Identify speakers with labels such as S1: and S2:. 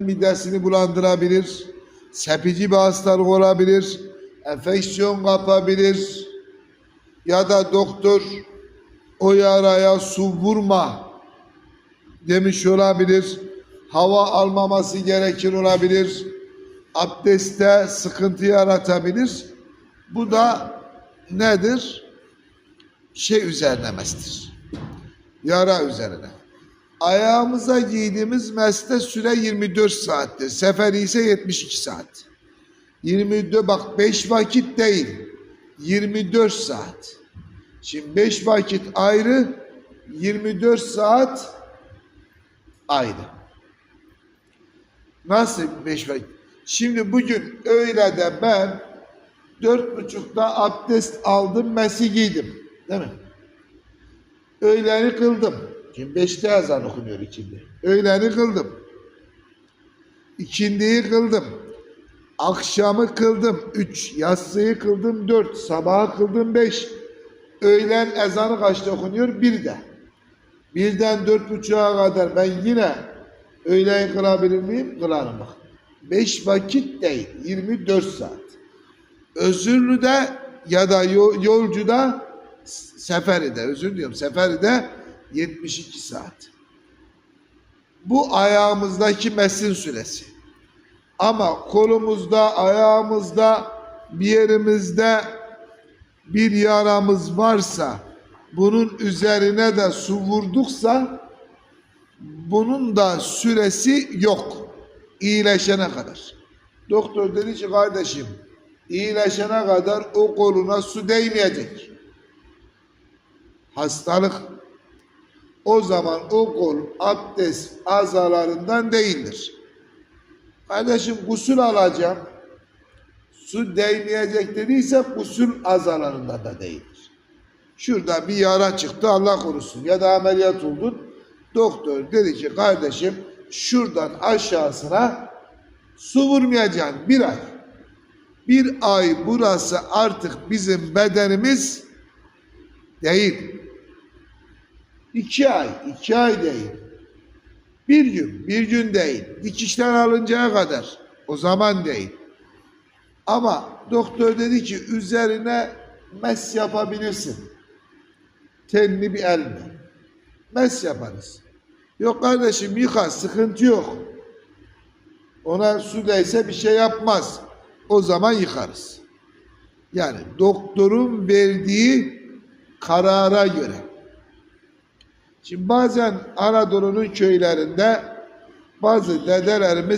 S1: midesini bulandırabilir, sepici bir hastalık olabilir, enfeksiyon kapabilir ya da doktor o yaraya su vurma demiş olabilir. Hava almaması gerekir olabilir. Abdestte sıkıntı yaratabilir. Bu da nedir? Şey üzerine mestir. Yara üzerine. Ayağımıza giydiğimiz mesle süre 24 saattir. Seferi ise 72 saat. 24 bak 5 vakit değil. 24 saat. Şimdi 5 vakit ayrı, 24 saat ayrı. Nasıl 5 vakit? Şimdi bugün öğlede ben dört buçukta abdest aldım, mesi giydim. Değil mi? Öğleni kıldım. Şimdi beşte ezan okunuyor ikindi. Öğleni kıldım. İkindiyi kıldım. Akşamı kıldım. Üç. Yatsıyı kıldım. Dört. Sabahı kıldım. Beş. Öğlen ezanı kaçta okunuyor? Birde. Birden dört buçuğa kadar ben yine öğleyi kılabilir miyim? Kılarım bak. Beş vakit değil. 24 saat. Özürlüde ya da yo- yolcuda Seferi'de özür diliyorum Seferi'de 72 saat. Bu ayağımızdaki mesin süresi. Ama kolumuzda, ayağımızda, bir yerimizde bir yaramız varsa bunun üzerine de su vurduksa bunun da süresi yok. İyileşene kadar. Doktor dedi ki kardeşim iyileşene kadar o koluna su değmeyecek hastalık o zaman o kol abdest azalarından değildir. Kardeşim gusül alacağım. Su değmeyecek dediyse gusül azalarından da değildir. Şurada bir yara çıktı Allah korusun ya da ameliyat oldun. Doktor dedi ki kardeşim şuradan aşağısına su vurmayacaksın bir ay. Bir ay burası artık bizim bedenimiz değil. İki ay, iki ay değil. Bir gün, bir gün değil. Dikişten alıncaya kadar. O zaman değil. Ama doktor dedi ki üzerine mes yapabilirsin. Tenli bir el mi? Mes yaparız. Yok kardeşim yıka, sıkıntı yok. Ona su değse bir şey yapmaz. O zaman yıkarız. Yani doktorun verdiği karara göre. Şimdi bazen Anadolu'nun köylerinde bazı dedelerimiz